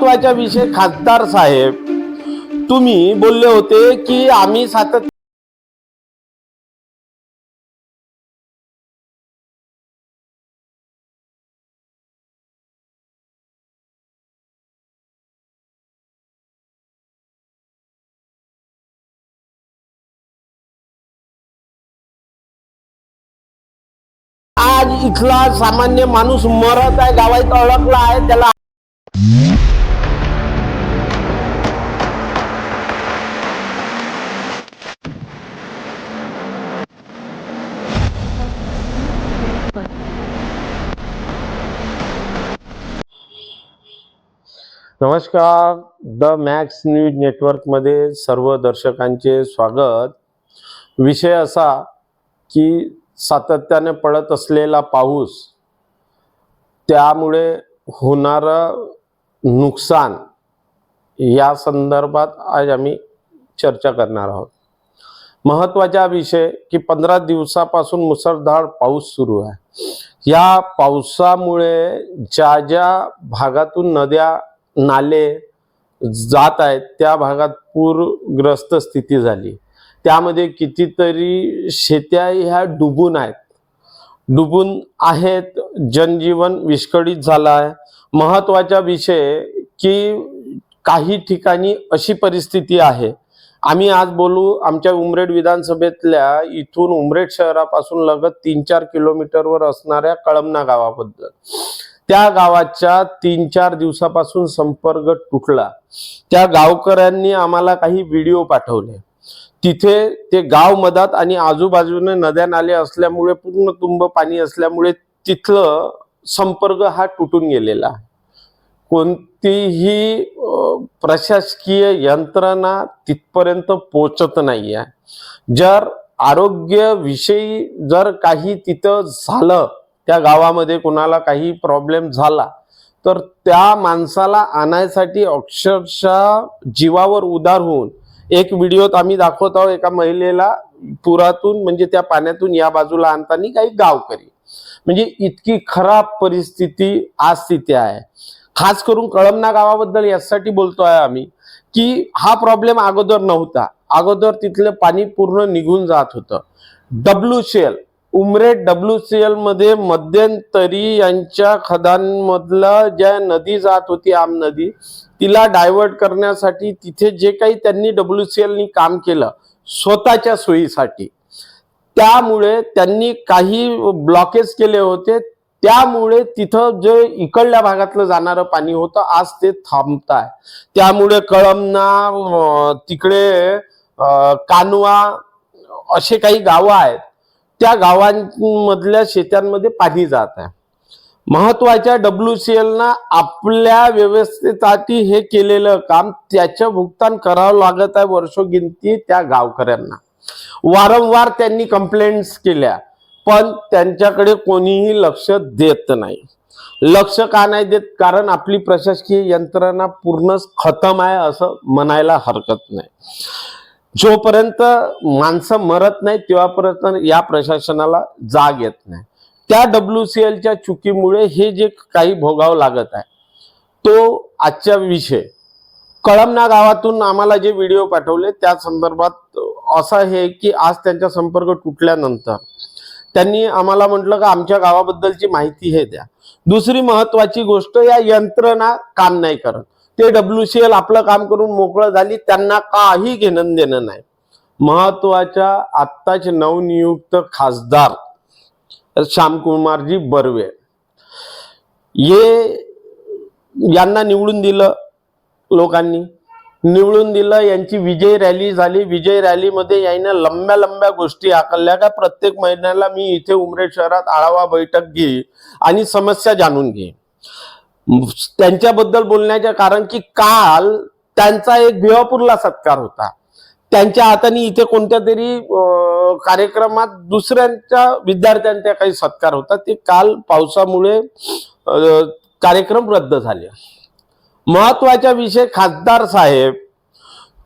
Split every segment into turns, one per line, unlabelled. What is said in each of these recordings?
महत्त्वाचा विषय खासदार साहेब तुम्ही बोलले होते की आम्ही सातत्य आज इथला सामान्य माणूस मरत आहे गावात अडकला आहे त्याला नमस्कार. द मॅक्स न्यूज नेटवर्कमध्ये सर्व दर्शकांचे स्वागत. विषय असा की सातत्याने पडत असलेला पाऊस त्यामुळे होणारं नुकसान या संदर्भात आज आम्ही चर्चा करणार आहोत. महत्त्वाचा विषय की पंधरा दिवसापासून मुसळधार पाऊस सुरू आहे. या पावसामुळे ज्या ज्या भागातून नद्या नाले जात आहेत त्या भागात पूरग्रस्त स्थिती झाली. त्यामध्ये कितीतरी शेत्या ह्या डुबून आहेत. डुबून आहेत जनजीवन विस्कळीत झालं आहे. महत्त्वाचा विषय की काही ठिकाणी अशी परिस्थिती आहे. आम्ही आज बोलू आमच्या उमरेड विधानसभेतल्या इथून उमरेड शहरापासून लगत तीन चार किलोमीटरवर असणाऱ्या कळमना गावाबद्दल. त्या गावाच्या तीन चार दिवसापासून संपर्क तुटला. त्या गावकऱ्यांनी आम्हाला काही व्हिडिओ पाठवले. तिथे ते गाव मधात आणि आजूबाजूने नद्या नाले असल्यामुळे पूर्ण तुंब पाणी असल्यामुळे तिथलं संपर्क हा तुटून गेलेला. आहे कोणतीही प्रशासकीय यंत्रणा तिथपर्यंत पोचत नाही आहे जर आरोग्यविषयी जर काही तिथं झालं त्या गावामध्ये कोणाला काही प्रॉब्लेम झाला तर त्या माणसाला आणायसाठी अक्षरशः जीवावर उदार होऊन एक व्हिडिओत आम्ही दाखवत आहोत एका महिलेला पुरातून म्हणजे त्या पाण्यातून या बाजूला आणताना काही गावकरी. म्हणजे इतकी खराब परिस्थिती आज तिथे आहे. खास करून कळमना गावाबद्दल यासाठी बोलतो आहे आम्ही की हा प्रॉब्लेम अगोदर नव्हता. अगोदर तिथलं पाणी पूर्ण निघून जात होतं. डब्ल्यू शेल उमरे डब्ल्यू सी एलमध्ये मध्यंतरी यांच्या खदांमधलं ज्या नदी जात होती आम नदी तिला डायव्हर्ट करण्यासाठी तिथे जे काही त्यांनी डब्ल्यू सी एलनी काम केलं स्वतःच्या सोयीसाठी. त्यामुळे त्यांनी काही ब्लॉकेज केले होते. त्यामुळे तिथं जे इकडल्या भागातलं जाणारं पाणी होतं आज ते थांबत आहे त्यामुळे कळमना तिकडे कानवा असे काही गावं आहेत. त्या गावांमधल्या शेतांमध्ये पाणी जात आहे. महत्त्वाच्या डब्ल्यू सी एलना आपल्या व्यवस्थेसाठी हे केलेलं काम त्याचं भुगतान करावं लागत आहे वर्षोगिंती त्या गावकऱ्यांना. वारंवार त्यांनी कंप्लेंट्स केल्या पण त्यांच्याकडे कोणीही लक्ष देत नाही. लक्ष का नाही देत? कारण आपली प्रशासकीय यंत्रणा पूर्णच खतम आहे असं म्हणायला हरकत नाही. जोपर्यंत माणसं मरत नाही तेव्हापर्यंत या प्रशासनाला जाग येत नाही. त्या डब्ल्यू सी एलच्या चुकीमुळे हे जे काही भोगावं लागत आहे तो आजचा विषय. कळमना गावातून आम्हाला जे व्हिडिओ पाठवले त्या संदर्भात असं हे की आज त्यांचा संपर्क तुटल्यानंतर त्यांनी आम्हाला म्हटलं का आमच्या गावाबद्दलची माहिती हे द्या. दुसरी महत्वाची गोष्ट या यंत्रणा काम नाही करत. ते डब्ल्यू एल आपलं काम करून मोकळं झाली त्यांना काही घेणं देणं नाही. महत्त्वाच्या आत्ताचे नवनियुक्त खासदार श्यामकुमारजी बर्वे. ये यांना निवडून दिलं लोकांनी. निवडून दिलं यांची विजय रॅली झाली. विजय रॅलीमध्ये यायनं लंब्या लंब्या गोष्टी आकलल्या का प्रत्येक महिन्याला मी इथे उमरेड शहरात आढावा बैठक घेई आणि समस्या जाणून घेईन त्यांच्याबद्दल बोलण्याचे कारण की काल त्यांचा एक भिवापूरला सत्कार होता. त्यांच्या हाताने इथे कोणत्या तरी कार्यक्रमात दुसऱ्यांच्या विद्यार्थ्यांचा काही सत्कार होता. ते काल पावसामुळे कार्यक्रम रद्द झाले. महत्त्वाचा विषय खासदार साहेब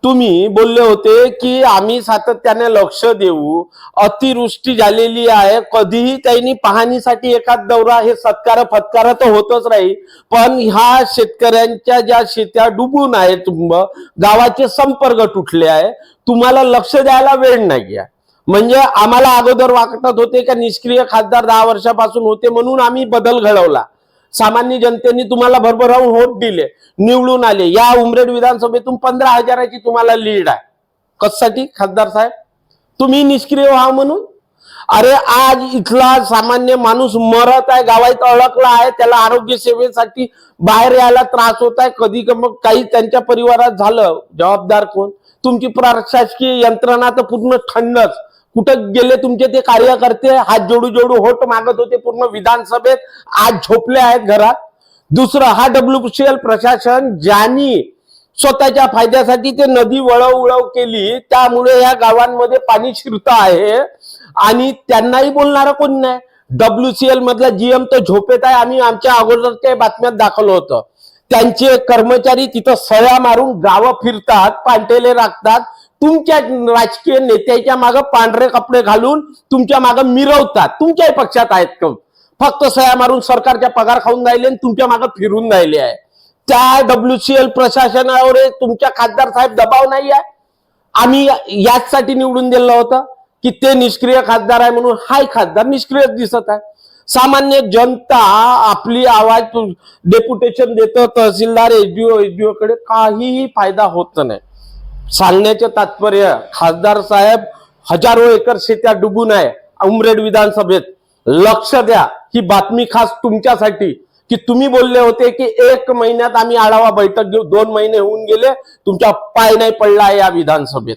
तुम्ही बोलले होते की आम्ही सातत्याने लक्ष देऊ. अतिवृष्टी झालेली आहे. कधीही त्यांनी पाहणीसाठी एखाद दौरा हे सत्कार फत्कार तर होतच राहील. पण ह्या शेतकऱ्यांच्या ज्या शेत्या डुबून आहे तुंब गावाचे संपर्क तुटले आहे. तुम्हाला लक्ष द्यायला वेळ नाही आहे. म्हणजे आम्हाला अगोदर वाटत होते का निष्क्रिय खासदार दहा वर्षापासून होते म्हणून आम्ही बदल घडवला. सामान्य जनतेने तुम्हाला भरभरावून वोट दिले निवडून आले. या उमरेड विधानसभेतून पंधरा हजाराची तुम्हाला लीड आहे. कशासाठी? खासदार साहेब तुम्ही निष्क्रिय व्हा म्हणून. अरे आज इथला सामान्य माणूस मरत आहे गावात अडकला आहे त्याला आरोग्य सेवेसाठी बाहेर यायला त्रास होत आहे. कधी मग काही त्यांच्या परिवारात झालं जबाबदार कोण? तुमची प्रशासकीय यंत्रणा तर पूर्ण थंडच कुठं गेले तुमचे ते कार्यकर्ते? हात जोडू जोडू होट मागत होते पूर्ण विधानसभेत. आज झोपले आहेत घरात. दुसरं हा डब्ल्यूसीएल प्रशासन ज्यांनी स्वतःच्या फायद्यासाठी ते नदी वळव उळव केली त्यामुळे या गावांमध्ये पाणी शिरत आहे. आणि त्यांनाही बोलणारं कोण नाही? डब्ल्यूसीएल मधला जीएम तो झोपेत आहे. आम्ही आमच्या अगोदरच्या बातम्यात दाखवलं होतं. त्यांचे कर्मचारी तिथं सळ्या मारून गावं फिरतात पांटेले राखतात. तुमच्या राजकीय नेत्याच्या मागे पांढरे कपडे घालून तुमच्या मागे मिरवतात. तुमच्याही पक्षात आहेत फक्त सया मारून सरकारच्या पगार खाऊन राहिले आणि तुमच्या मागे फिरून राहिले आहे. त्या डब्ल्यूसीएल प्रशासनावर तुमच्या खासदार साहेब दबाव नाही आहे. आम्ही याचसाठी निवडून दिलं होतं की ते निष्क्रिय खासदार आहे म्हणून हाय खासदार निष्क्रिय दिसत आहे. सामान्य जनता आपली आवाज डेप्युटेशन देतं तहसीलदार एसडीओ एसडीओ कडे काहीही फायदा होत नाही. सांगण्याचे तात्पर्य खासदार साहेब हजारो एकर शेत्या डुबून आहे उमरेड विधानसभेत. लक्ष द्या ही बातमी खास तुमच्यासाठी. की तुम्ही बोलले होते की एक महिन्यात आम्ही आढावा बैठक घेऊ दोन महिने होऊन गेले तुमच्या पाय नाही पडला आहे या विधानसभेत.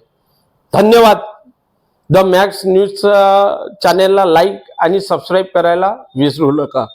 धन्यवाद. द मॅक्स न्यूज चॅनेलला लाईक आणि सबस्क्राईब करायला विसरू नका.